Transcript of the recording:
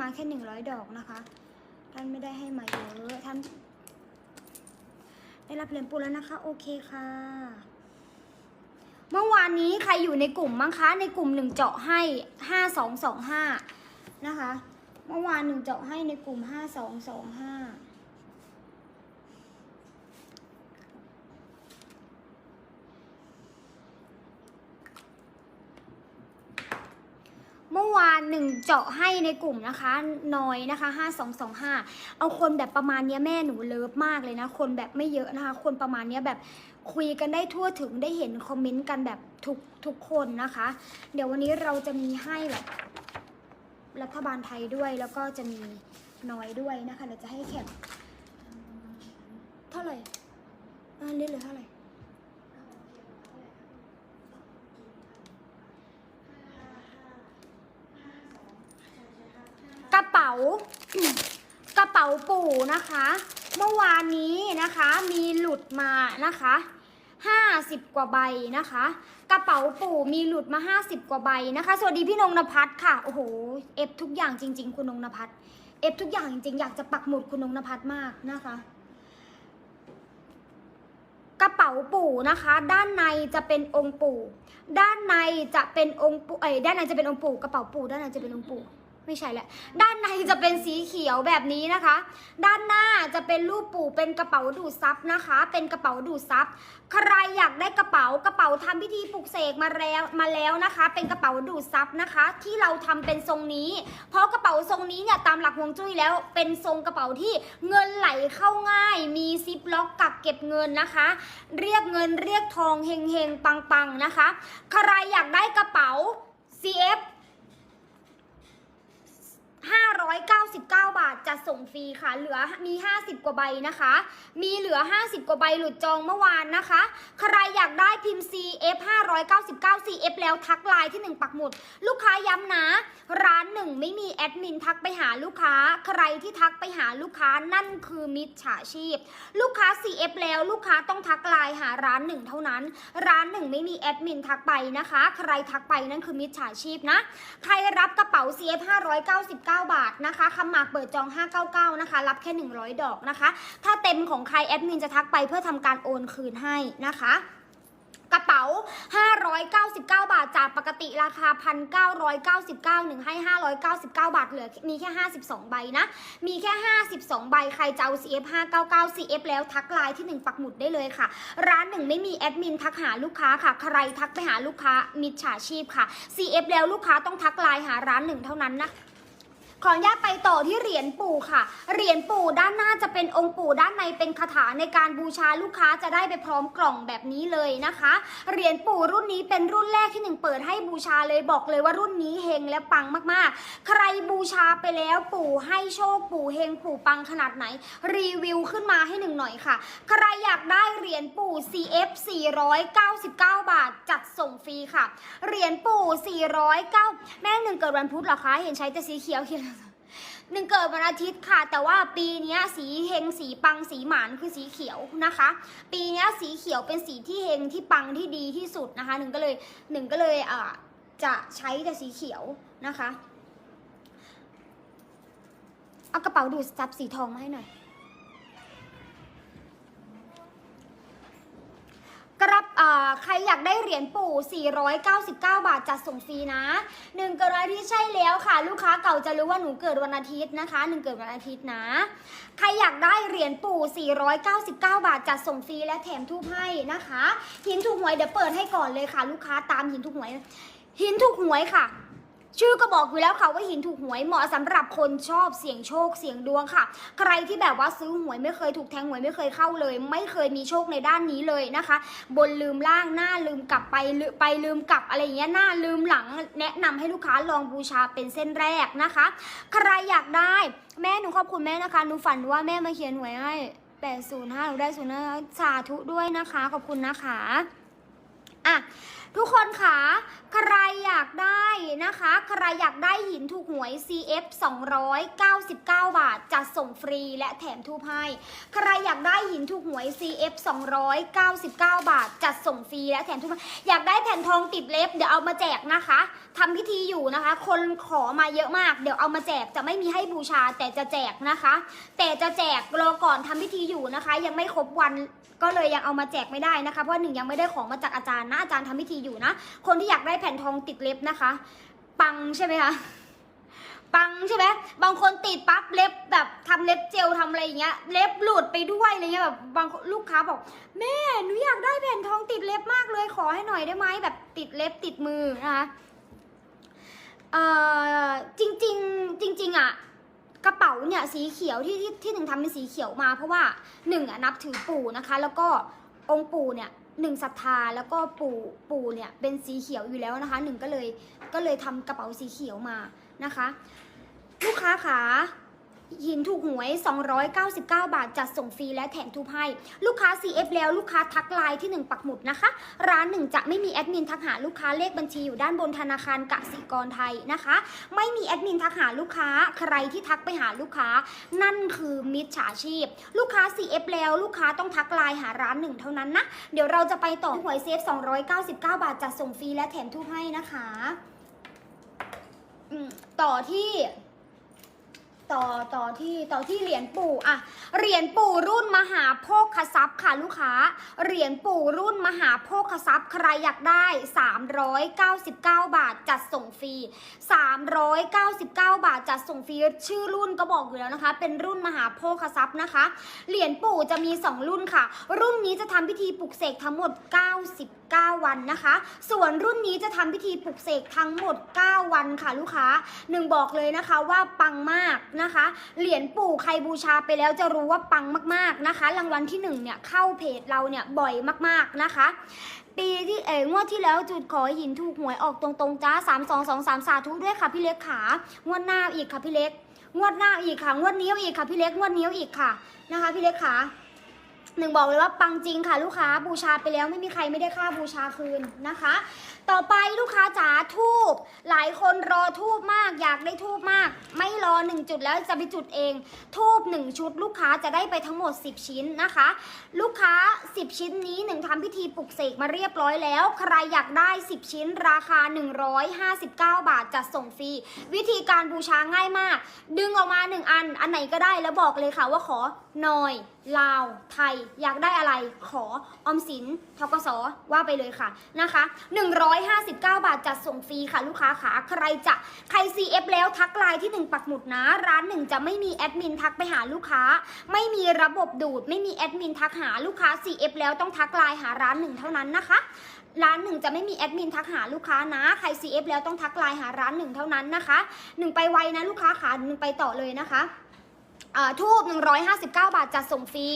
มาแค่หนึ่งร้อยดอกนะคะ ท่านไม่ได้ให้มาเยอะท่าน ได้รับเหรียญปูแล้วนะคะ โอเคค่ะ เมื่อวานนี้ใครอยู่ในกลุ่มมั้งคะ ในกลุ่มหนึ่งเจาะให้ห้าสองสองห้านะคะ เมื่อวานหนึ่งเจาะให้ในกลุ่มห้าสองสองห้าเมื่อวาน หนึ่งเจาะให้ในกลุ่มนะคะน้อยนะคะห้าสองสองห้าเอาคนแบบประมาณเนี้ยแม่หนูเลิฟมากเลยนะ คนแบบไม่เยอะนะคะ คนประมาณเนี้ยแบบคุยกันได้ทั่วถึงได้เห็นคอมเมนต์กันแบบทุกทุกคนนะคะ เดี๋ยววันนี้เราจะมีให้แบบรัฐบาลไทยด้วยแล้วก็จะมีน้อยด้วยนะคะเดี๋ยวจะให้แคปเท่าไหร่อ่าเล่นเลยเท่าไหร่ กระเป๋ากระเป๋าปู่นะคะ เมื่อวานนี้นะคะมีหลุดมานะคะห้าสิบกว่าใบนะคะ กระเป๋าปู่มีหลุดมาห้าสิบกว่าใบนะคะ สวัสดีพี่นงนภัสค่ะโอ้โหเอฟทุกอย่างจริง ๆ คุณนงนภัสเอฟทุกอย่างจริงๆอยากจะปักหมุดคุณนงนภัสมากนะคะ กระเป๋าปู่นะคะ ด้านในจะเป็นองค์ปู่ ด้านในจะเป็นองค์ปู่เอ้ยด้านในจะเป็นองค์ปู่กระเป๋าปู่ด้านในจะเป็นองค์ปู่ ไม่ใช่แหละด้านในจะเป็นสีเขียวแบบนี้นะคะ ด้านหน้าจะเป็นรูปปู่เป็นกระเป๋าดูดซับนะคะ เป็นกระเป๋าดูดซับใครอยากได้กระเป๋ากระเป๋าทำพิธีปลุกเสกมาแล้วมาแล้วนะคะ เป็นกระเป๋าดูดซับนะคะ ที่เราทำเป็นทรงนี้ เพราะกระเป๋าทรงนี้เนี่ยตามหลักฮวงจุ้ยแล้ว เป็นทรงกระเป๋าที่เงินไหลเข้าง่าย มีซิปล็อกกักเก็บเงินนะคะ เรียกเงินเรียกทองเฮงเฮงปังปังๆนะคะ ใครอยากได้กระเป๋า CF 599บาทจะ ส่งฟรีค่ะ เหลือมี 50 กว่าใบนะคะ มีเหลือ 50 กว่าใบหลุดจองเมื่อวานนะคะ ใครอยากได้พิมพ์ CF 599 CF แล้วทักไลน์ที่ 1 ปักหมุด ลูกค้าย้ำนะ ร้านหนึ่งไม่มีแอดมินทักไปหาลูกค้า ใครที่ทักไปหาลูกค้านั่นคือมิจฉาชีพ ลูกค้า CF แล้วลูกค้าต้องทักไลน์หาร้านหนึ่งเท่านั้น ร้านหนึ่งไม่มีแอดมินทักไปนะคะ ใครทักไปนั่นคือมิจฉาชีพนะ ใครรับกระเป๋า CF 599 บาทนะคะคำหมากเปิดจอง599 นะคะ รับแค่ 100 ดอกนะคะ ถ้าเต็มของใครแอดมินจะทักไปเพื่อทำการโอนคืนให้นะคะกระเป๋า 599 บาท จากปกติราคา 1,999หนึ่งให้ 599 บาท เหลือมีแค่ 52 ใบนะ มีแค่ 52 ใบ ใครจะเอา CF 599 CF แล้วทักไลน์ที่ 1 ปักหมุดได้เลยค่ะ ร้านหนึ่งไม่มีแอดมินทักหาลูกค้าค่ะ ใครทักไปหาลูกค้ามิจฉาชีพค่ะ CF แล้วลูกค้าต้องทักไลน์หาร้านหนึ่งเท่านั้นนะ ขออนุญาตไปต่อที่เหรียญปู่ค่ะ เหรียญปู่ด้านหน้าจะเป็นองค์ปู่ด้านในเป็นคาถาในการบูชาลูกค้าจะได้ไปพร้อมกล่องแบบนี้เลยนะคะ เหรียญปู่รุ่นนี้เป็นรุ่นแรกที่หนึ่งเปิดให้บูชาเลยบอกเลยว่ารุ่นนี้เฮงและปังมากๆ ใครบูชาไปแล้วปู่ให้โชคปู่เฮงปู่ปังขนาดไหน รีวิวขึ้นมาให้หนึ่งหน่อยค่ะ ใครอยากได้เหรียญปู่ CF 499 บาทจัดส่งฟรีค่ะ เหรียญปู่ 409 แม่หนึ่งเกิดวันพุธเหรอคะ เห็นใช้แต่สีเขียวเขียว หนึ่งเกิดวันอาทิตย์ค่ะ แต่ว่าปีนี้สีเฮงสีปังสีหมานคือสีเขียวนะคะ ปีนี้สีเขียวเป็นสีที่เฮงที่ปังที่ดีที่สุดนะคะหนึ่งก็เลยหนึ่งก็เลยอ่าจะใช้แต่สีเขียวนะคะ เอากระเป๋าดูดซับสีทองมาให้หน่อย กระอ่าใครอยากได้เห รียญปู่ 499 บาทจัดส่งฟรีนะหนึ่งเกิดวันอาทิตย์ใช่แล้วค่ะ ลูกค้าเก่าจะรู้ว่าหนูเกิดวันอาทิตย์นะคะหนึ่งเกิดวันอาทิตย์นะ ใครอยากได้เหรียญปู่ 499 บาทจัดส่งฟรีและแถมทูบให้นะคะ หินถูกหวยเดี๋ยวเปิดให้ก่อนเลยค่ะ ลูกค้าตามหินถูกหวย หินถูกหวยค่ะ ชื่อก็บอกอยู่แล้วค่ะว่าหินถูกหวยเหมาะสำหรับคนชอบเสี่ยงโชคเสี่ยงดวงค่ะ ใครที่แบบว่าซื้อหวยไม่เคยถูกแทงหวยไม่เคยเข้าเลย ไม่เคยมีโชคในด้านนี้เลยนะคะ บนลืมล่างหน้าลืมกลับไปไปลืมกลับอะไรอย่างเงี้ยหน้าลืมหลังแนะนำให้ลูกค้าลองบูชาเป็นเส้นแรกนะคะ ใครอยากได้แม่หนูขอบคุณแม่นะคะหนูฝันว่าแม่มาเขียนหวยให้805หนูได้05สาธุด้วยนะคะ ขอบคุณนะคะ อะทุกคนคะใครอยากได้นะคะ ใครอยากได้หินถูกหวย CF 299 บาทจะส่งฟรีและแถมทูบให้ ใครอยากได้หินถูกหวย CF 299 บาทจะส่งฟรีและแถมทูบอยากได้แผ่นทองติดเล็บ เดี๋ยวเอามาแจกนะคะทำพิธีอยู่นะคะ คนขอมาเยอะมาก เดี๋ยวเอามาแจก จะไม่มีให้บูชาแต่จะแจกนะคะ แต่จะแจกรอก่อนทำพิธีอยู่นะคะ ยังไม่ครบวันก็เลยยังเอามาแจกไม่ได้นะคะ เพราะหนึ่งยังไม่ได้ของมาจากอาจารย์นะอาจารย์ทำพิธีอยู่นะ คนที่อยากได้แผ่นทองติดเล็บนะคะ ปังใช่ไหมคะปังใช่ไหมบางคนติดปั๊บเล็บแบบทำเล็บเจลทำอะไรอย่างเงี้ย เล็บหลุดไปด้วยอะไรเงี้ยแบบบางลูกค้าบอก แม่หนูอยากได้แผ่นทองติดเล็บมากเลยขอให้หน่อยได้ไหมแบบติดเล็บติดมือนะคะเอ่อจริงๆจริง ๆอะกระเป๋าเนี่ยสีเขียวที่ที่ที่หนึ่งทำเป็นสีเขียวมา เพราะว่าหนึ่งอะนับถือปู่นะคะ แล้วก็ องค์ปู่เนี่ยหนึ่งศรัทธาแล้วก็ปู่ปู่เนี่ยเป็นสีเขียวอยู่แล้วนะคะหนึ่งก็เลยก็เลยทำกระเป๋าสีเขียวมานะคะ ลูกค้าขา หินถูกหวย 299 บาท จัดส่งฟรีและแถมทูบให้ลูกค้า CF แล้วลูกค้าทักไลน์ที่ 1 ปักหมุดนะคะ ร้านหนึ่งจะไม่มีแอดมินทักหาลูกค้าเลขบัญชีอยู่ด้านบนธนาคารกสิกรไทยนะคะ ไม่มีแอดมินทักหาลูกค้าใครที่ทักไปหาลูกค้า นั่นคือมิจฉาชีพ ลูกค้า CF แล้วลูกค้าต้องทักไลน์หาร้านหนึ่งเท่านั้นนะ เดี๋ยวเราจะไปต่อหวย CF 299 บาทจัดส่งฟรีและแถมทูบให้นะคะต่อที่ ต่อต่อที่ต่อที่เหรียญปู่อะเหรียญปู่รุ่นมหาโภคทรัพย์ค่ะลูกค้าเหรียญปู่รุ่นมหาโภคทรัพย์ใครอยากได้ 399 บาทจัดส่งฟรี 399 บาทจัดส่งฟรีชื่อรุ่นก็บอกอยู่แล้วนะคะ เป็นรุ่นมหาโภคทรัพย์นะคะ เหรียญปู่จะมี 2 รุ่นค่ะ รุ่นนี้จะทำพิธีปลุกเสกทั้งหมด 99 วันนะคะ ส่วนรุ่นนี้จะทำพิธีปลุกเสกทั้งหมด 9 วันค่ะลูกค้าหนึ่งบอกเลยนะคะว่าปังมากนะคะ เหรียญปู่ใครบูชาไปแล้วจะรู้ว่าปังมากๆนะคะ รางวัลที่หนึ่งเนี่ยเข้าเพจเราเนี่ยบ่อยมากๆนะคะ ปีที่เอ๋งวดที่แล้วจุดขอหินถูกหวยออกตรงๆจ้าสามสองสองสามสาธุด้วยค่ะพี่เล็กขางวดหน้าอีกค่ะพี่เล็ก งวดหน้าอีกค่ะ งวดนี้อีกค่ะพี่เล็กงวดนี้อีกค่ะนะคะ พี่เล็กขา หนึ่งบอกเลยว่าปังจริงค่ะลูกค้าบูชาไปแล้วไม่มีใครไม่ได้ค่าบูชาคืนนะคะ ต่อไปลูกค้าจ๋าทูบหลายคนรอทูบมาก อยากได้ทูบมาก ไม่รอหนึ่งจุดแล้วจะไปจุดเอง ทูบหนึ่งชุด ลูกค้าจะได้ไปทั้งหมด 10 ชิ้นนะคะ ลูกค้า 10 ชิ้นนี้หนึ่งทำพิธีปลุกเสกมาเรียบร้อยแล้ว ใครอยากได้ 10 ชิ้น ราคา 159 บาทจัดส่งฟรีวิธีการบูชาง่ายมาก ดึงออกมา 1 อัน อันไหนก็ได้แล้วบอกเลยค่ะว่าขอหน่อย ลาว ไทย อยากได้อะไรขอออมสินทกสว่าไปเลยค่ะนะคะ 159 บาทจัดส่งฟรีค่ะ ลูกค้าขาใครจะใคร CF แล้วทักไลน์ที่ 1 ปักหมุดนะ ร้านหนึ่งจะไม่มีแอดมินทักไปหาลูกค้า ไม่มีระบบดูด ไม่มีแอดมินทักหาลูกค้า CF แล้วต้องทักไลน์หาร้านหนึ่งเท่านั้นนะคะร้านหนึ่งจะไม่มีแอดมินทักหาลูกค้านะ ใคร CF แล้วต้องทักไลน์หาร้านหนึ่งเท่านั้นนะคะหนึ่งไปไวนะลูกค้าขาหนึ่งไปต่อเลยนะคะ ทูบ159 บาทจัดส่งฟรี